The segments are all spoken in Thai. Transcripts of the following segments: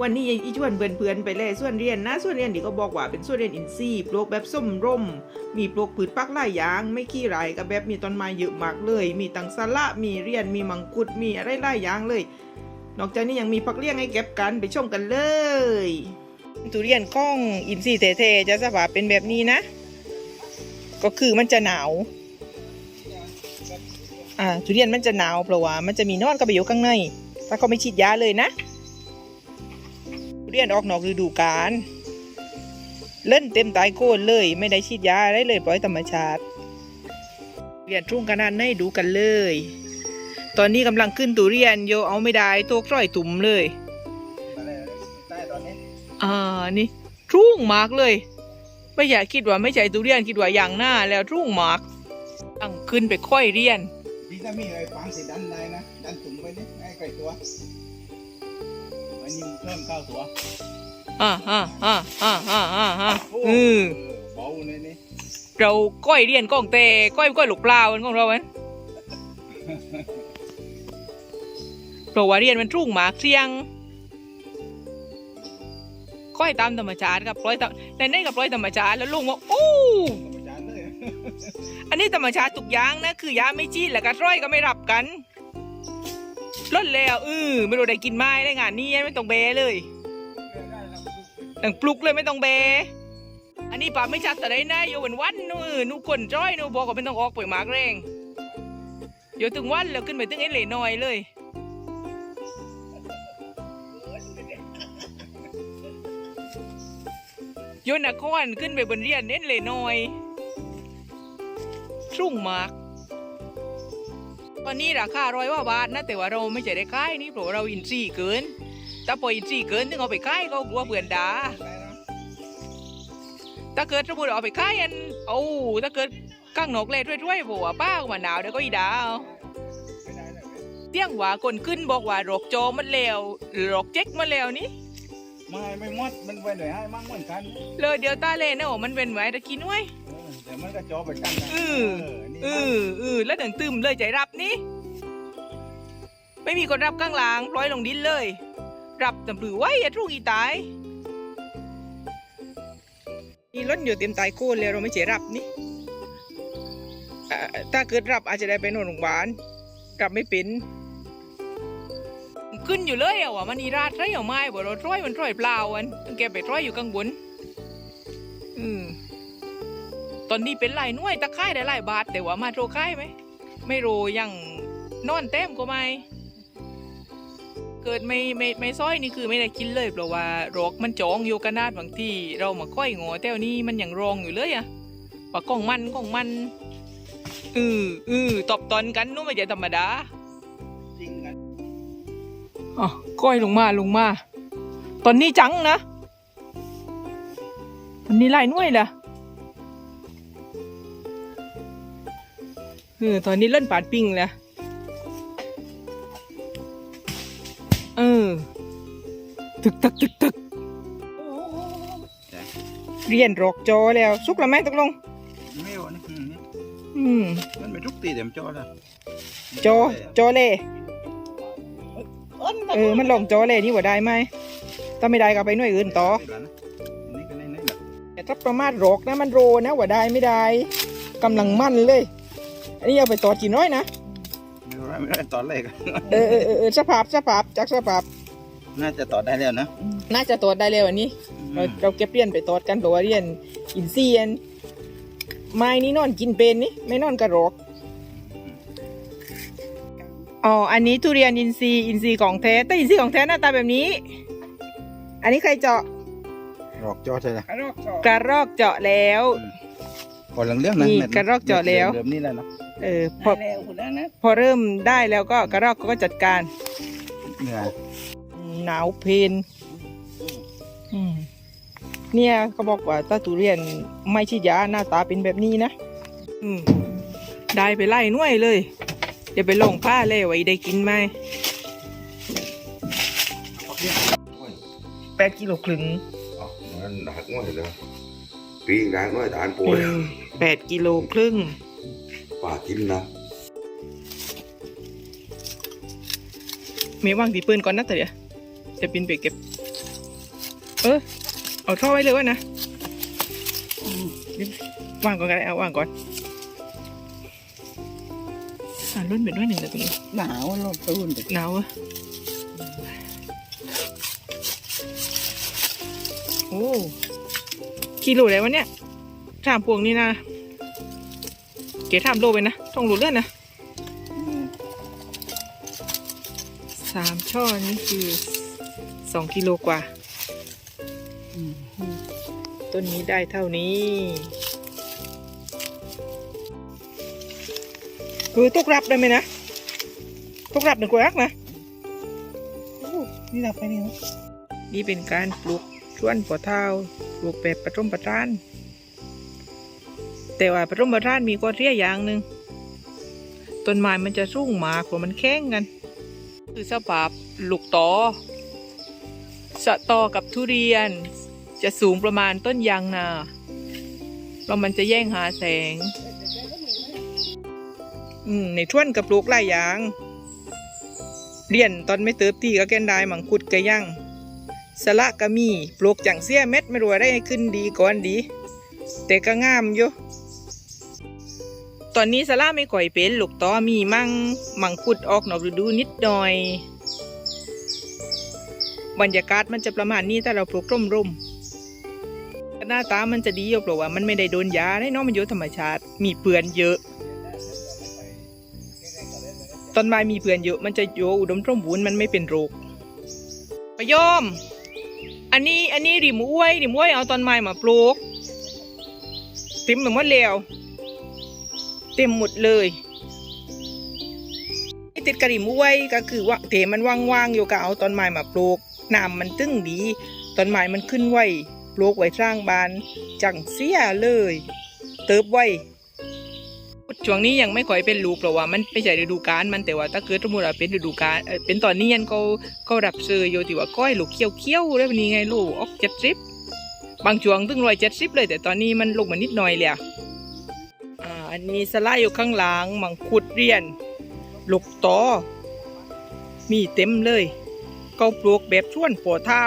วันนี้อีชวนเพื่อนๆไปแล่ส่วนเรียนนะส่วนเรียนนี่ก็บอกว่าเป็นส่วนเรียนอินทรีย์ปลูกแบบส้มร่ม มีปลูกผืชปักหลายอย่าง ไม่ขี้ไรกับแบบมีต้นไม้เยอะมากเลย มีตังสละมีเรียนมีมังคุดมีอะไรหลายอย่างเลย นอกจากนี้ยังมีผักเลี้ยงให้เก็บกันไปชมกันเลยทุเรียนข้องอินทรีย์เทๆจะสภาพเป็นแบบนี้นะ ก็คือมันจะหนาวอ่าทุเรียนมันจะหนาวเพราะว่ามันจะมีนอนก็ไปอยู่ข้างใน ถ้าเขาไม่ฉีดยาเลยนะ เรียนออกนอกฤดูกาลเล่นเต็มตายโคนเลย ไม่ได้ฉีดยาอะไรเลยปล่อยธรรมชาติเรียนทุ่งขนาดไหนดูกันเลย ตอนนี้กำลังขึ้นตุเรียนโยเอาไม่ได้ตัวกร้อยตุ่มเลยอนนี้อ่านี่ทุ่งมากเลย ไม่อยากคิดว่าไม่ใช่ตุเรียนคิดว่าอย่างหน้าแล้วทุ่งมากตั้งขึ้นไปค่อยเรียนดีถ้ามีอะไรฟังสิดันได้นะดันถุงไปนี่ให้ไก่ตัว อันนี้เพิ่มเก้าตัวอ่าอ่าอ่าอ่าอ่าอ่าอ่าโอ้อือเบาเลยนี่เราก้อยเรียนก้องเตก้อยก้อยลูกปลามันของเราเองเพราะว่าเรียนมันทุ่งหมากเสียงก้อยตามธรรมชาติกับปล่อยตามในในกับปล่อยธรรมชาติแล้วลุงว่าโอ้ธรรมชาติเลยอันนี้ธรรมชาติทุกอย่างนะคือยาไม่จีนแล้วก็ร้อยก็ไม่รับกัน ล้นแล้วเออไม่รู้ได้กินไม้ได้งานนี้ไม่ต้องเบเลยดังปลุกเลยไม่ต้องเบ อันนี้ป่าไม่ชัดแต่ได้นะอยู่เป็นวันนู่นนู่คนจ้อยนู่บอกว่าไม่ต้องออกไปหมากแรงอยู่ถึงวันแล้วขึ้นไปถึงไอ้เล่น้อยเลยโยนนครขึ้นไปบนเรียนเน้นเล่น้อยสุ่งมาก ตอนนี้ราคาร้อยว่าบาทนะแต่ว่าเราไม่ใช่ได้ขายนี่เพราะว่าเราอินทรีย์เกินถ้าพออินทรีย์เกินถึงเอาไปขายก็กลัวเบื่อนด่าถ้าเกิดสมมติเอาไปขายอันเอาถ้าเกิดข้างนอกเลยช่วยๆบอกว่าป้ามาหนาวเดี๋ยวก็อีดาวเตี้ยงว่าคนขึ้นบอกว่าโรคโจมันแล้วโรคเจ๊กมันแล้วนี่ไม่ไม่หมดมันไปหน่อยให้มั่งเหมือนกันเลยเดี๋ยวตาเล่นะว่ามันเป็นไหมตะกี้น้อย เออแต่มันก็จอไปกันนะเออนี่เออเออแล้วถึงตึมเลยใจรับนี่ไม่มีคนรับข้างหลังปล่อยลงดินเลย รับตำปือไว้อย่าทุ่งอีตายนี่ล้นอยู่เต็มตายโคนเลยเราไม่ใช่รับนี่อ่าถ้าเกิดรับอาจจะได้ไปนอนโรงพยาบาลรับไม่เป็น ขึ้นอยู่เลยอะว่ามันอีราดไรเอาไม้บ่เราร้อยมันร้อยเปล่าอันต้องแกไปร้อยอยู่ข้างบนอืม ตอนนี้เป็นหลายหน่วยตะไคร่ได้หลายบาท แต่ว่ามาโทรไข่ไหม ไม่โรยังนอนเต็มก็ไม่ เกิดไม่ไม่ไม่ซ้อยนี่คือไม่ได้กินเลยเพราะว่าโรคมันจองอยู่กันนาดบางที่เรามาค่อยงอแต่วนี้มันยังรองอยู่เลยอะว่ากล้องมันกล้องมันอืออือตบตอนกันนู้นไม่ใช่ธรรมดาจริงกันอ๋อก้อยลงมาลงมา ตอนนี้จังนะ ตอนนี้ไล่หน่วยละ เออตอนนี้เล่นปาดปิงแล้ว เออ ตึกตึกตึกตึกเรียนรอกจอแล้ว สุกแล้วไหมตกลง ไม่เอานี่อืมอืมมันไม่ทุกตีเต็มจอแล้วจอจอเล่เออ มันลงจอเล่นี่ว่าได้ไหมถ้าไม่ได้ก็ไปหน่วยอื่นต่อนี่ก็ในในแบบแต่ถ้าประมาทโรกนะมันโรนะว่าได้ไม่ได้กำลังมั่นเลย อันนี้เอาไปตอดกี่น้อยนะไม่รู้ไม่ได้ตอนแรกอะเออเออเออเออสภาพสภาพจากสภาพน่าจะต่อได้แล้วนะ น่าจะตอดได้เลยวันนี้ เราเราเก็บเรียนไปตอดกันเพราะว่าเรียนอินเซียน ไม้นี่นอนกินเป็นนี่ไม่นอนกระโรกอ๋อ อันนี้ทุเรียนอินซีย์อินซีย์ของแท้ แต่อินซีย์ของแท้หน้าตาแบบนี้ อันนี้ใครเจาะรอกจอใช่ไหมกระรอกเจาะแล้วพอเหลืองเรื่องนะนี่เม็ดกระรอกเจาะแล้วเริ่มนี่แล้วนะ เออพอพอเริ่มได้แล้วก็กระรอกก็จัดการ เหนื่อยหนาวเพลนอืมเนี่ยเขาบอกว่าถ้าทุเรียนไม่ฉีดยาหน้าตาเป็นแบบนี้นะอืมได้ไปไล่หน่วยเลย เดี๋ยวไปลงผ้าเลยไว้ได้กินไหมแปดกิโลครึ่ง Ờ, nó đạt quá rồi đó Tuy đang nói đạn เอ bùi อแปดกิโลครึ่ง Bà chín năm มีว่างตีปืนก่อนนะแต่เดี๋ยวจะปินไปเก็บ เออเอาท่อไว้เลยวะนะวางก่อนก็ได้เอาวางก่อนอ่ารุ่นเป็นด้วยหนึ่งแต่ตรงนี้หนาวลมตูนหนาวอะโอ้กิโลอะไรวะเนี่ยถามพวงนี่นะ เก๋ถามโลไปนะต้องรู้เรื่องนะสามช่อนี่คือสองกิโลกว่า ต้นนี้ได้เท่านี้คือตกรับได้ไหมนะตกรับหนึ่งกว่ารักนะนี่เราไปนี่นี่เป็นการปลูกชวนปอเท้าปลูกแบบประจมประทาน แต่ว่าประจมรานมีข้อเสียอย่างหนึ่งต้นไม้มันจะสูงมากว่ามันแข้งกัน คือสภาพลูกตอสะตอกับทุเรียน จะสูงประมาณต้นยางนาเพราะมันจะแย่งหาแสง อืมในช่วนกับปลูกหลายอย่าง เรียนตอนไม่เติบตีก็แกนได้มังคุดกะย่างสละกะมีปลูกจังเสี้ยเม็ดไม่รู้ว่าได้ขึ้นดีก่อนดี แต่ก็งามอยู่ ตอนนี้สละไม่ก่อยเป็นลูกตอมีมั่งมังคุดออกนอกฤดูนิดหน่อย บรรยากาศมันจะประมาณนี้ถ้าเราปลูกร่มร่มหน้าตามันจะดีอยู่เพราะว่ามันไม่ได้โดนยาได้เนาะมันอยู่ธรรมชาติ มีเปลือนเยอะ ต้นไม้มีเพื่อนเยอะ มันจะโยอุดมสมบูรณ์มันไม่เป็นโรคปะโยมอันนี้อันนี้ริมอ้วยริมอ้วยเอาต้นไม้มาปลูกเต็มไปหมดแล้ว เต็มหมดเลยติดกระริมอ้วยก็คือว่าเถมันว่างๆอยู่ก็เอาต้นไม้มาปลูกน้ำมันตึงดีต้นไม้มันขึ้นไว้ปลูกไว้สร้างบ้าน จังเสียเลย เติบไว้ช่วงนี้ยังไม่ค่อยเป็นลูกเพราะว่ามันไม่ใช่ฤดูกาลมันแต่ว่าถ้าเกิดสมมติว่าเป็นฤดูกาลเป็นตอนนี้ยันเขาเขารับซื้ออยู่ที่ว่าก้อยลูกเขี้ยวเขี้ยวๆแล้วนี้ไงลูกออกเจ็ดสิบบางช่วงถึงร้อยเจ็ดสิบเลย แต่ตอนนี้มันลงมานิดหน่อยเลย อันนี้สไลายอยู่ข้างหลังมังคุดเรียนลูกตอมีเต็มเลยเขาปลูกแบบช่วนปัวเท้า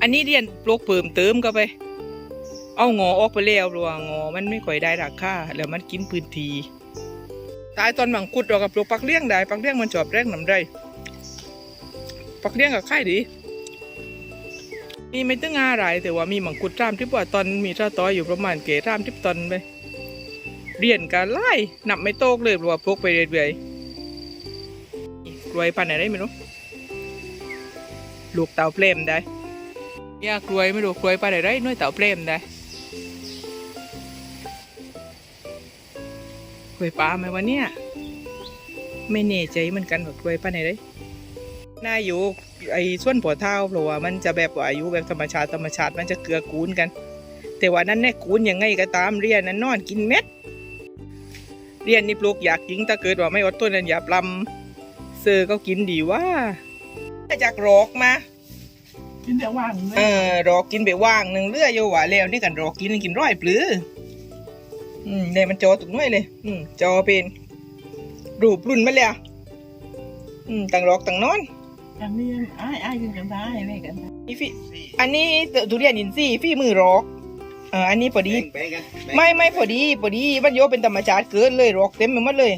อันนี้เรียนปลูกเพิ่มเติมเข้าไป เอางอออกไปแล้วราะว่างอมันไม่ค่อยได้ราคาแล้วมันกินพื้นที่ตายตอนหมังคุดเรากับปลูกปักเลี้ยงได้ปักเลี้ยงมันจอบแรงน้ำได้ปักเลี้ยงกับไข่ดีนี่ไม่ตึงงาอะไรแต่ว่ามีหมังคุดรามที่ว่าตอนมีเท่าต้อยอยู่ประมาณเกรามทิปตอนไป เรียนกันไล่นับไม่โตกเลยเพราะว่าพกไปเรื่อยๆกล้วยพันธุ์อะไรไม่รู้ลูกเต่าเปลมได้เนี่ยกล้วยไม่รู้กล้วยพันธุ์อะไรน้อยเต่าเปลมได้กล้วยปลาไหมวะเนี่ยไม่แน่ใจเหมือนกันว่ากล้วยปลาไหนเลยน่าอยู่ไอ้ส่วนผัวเท้าเพราะว่ามันจะแบบว่าอายุแบบธรรมชาติธรรมชาติมันจะเกลือกูนกัน แต่ว่านั่นแน่กูนยังไงก็ตามเรียนนั้นนอนกินเม็ด เรียนนี่ปลูกอยากกินถ้าเกิดว่าไม่อดทนนั้นอย่าปลำเซอร์ก็กินดีว่าจากรอกมากินแต่ว่างเออรอกินไปว่างหนึ่งเลือโยหว่าแล้วนี่กันรอกินกินร้อยปลืออืมเนี่ยมันจอตรงน้อยเลย อืมจอเป็นรูปรุ่นมาแล้วอืมต่างรอกต่างนอนอันนี้อ้ายอ้ายกินกันได้อะไรกันอีฟิอันนี้ทุเรียนอินทรีย์ฝีมือรอก เอ่าอันนี้พอดีไปกันไม่ไม่พอดีพอดีมันโยเป็นธรรมชาติเกินเลยรอกเต็มไปหมดเลย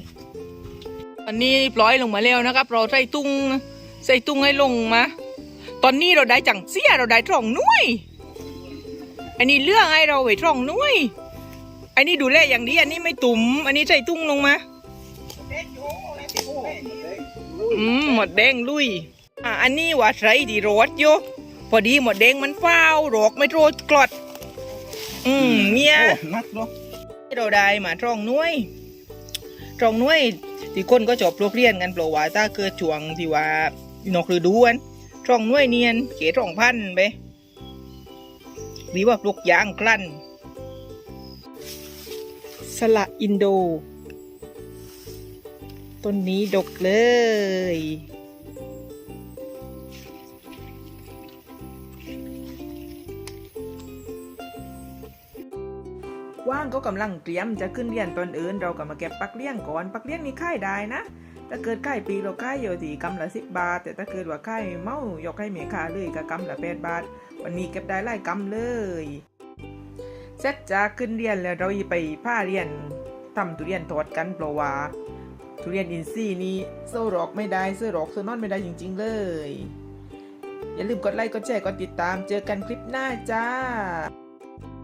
อันนี้ปล่อยลงมาแล้วนะครับ เราใส่ตุ้งใส่ตุ้งให้ลงมา ตอนนี้เราได้จังเสียเราได้ทรองหนุ้ยอันนี้เรื่องให้เราไว้ทรองหนุ้ยอันนี้ดูแลอย่างดีอันนี้ไม่ตุ่มอันนี้ใส่ตุ้งลงมา อืมหมดแดงลุย อะอันนี้ว่าใส่ดีโรดโยพอดีหมดแดงมันเฝ้ารอกไม่โรดกลอด อืมเนี่ย นักเนาะเราได้มาตรองหน้วยตรองหน้วยที่คนก็จบโรงเรียนกันเปล่าว่าถ้าเกิดช่วงที่ว่านอกฤดูอันตรองหน้วยเนียนเกตรองพันไปหรือว่าปลูกยางกลั้นสละอินโด ต้นนี้ดกเลยางก็กำลังเตรียมจะขึ้นเรียนตอนอื่น เราก็มาเก็บปักเลี้ยงก่อน ปักเลี้ยงนี่ค่ายได้นะ ถ้าเกิดใกล้ปีเราใกล้อยู่ที่กำละสิบบาท แต่ถ้าเกิดว่าใกล้เมายกให้เมค่าเลยก็กำละแปดบาท วันนี้เก็บได้หลายกำเลยเสร็จจากขึ้นเรียนแล้วเราไปผ้าเรียนทำทุเรียนทอดกันเพราะว่าทุเรียนอินทรีย์นี้โซ่หรอกไม่ได้เสื้อหรอกเสื้อนอนไม่ได้จริง ๆ เลย อย่าลืมกดไลค์กดแชร์กดติดตามเจอกันคลิปหน้าจ้า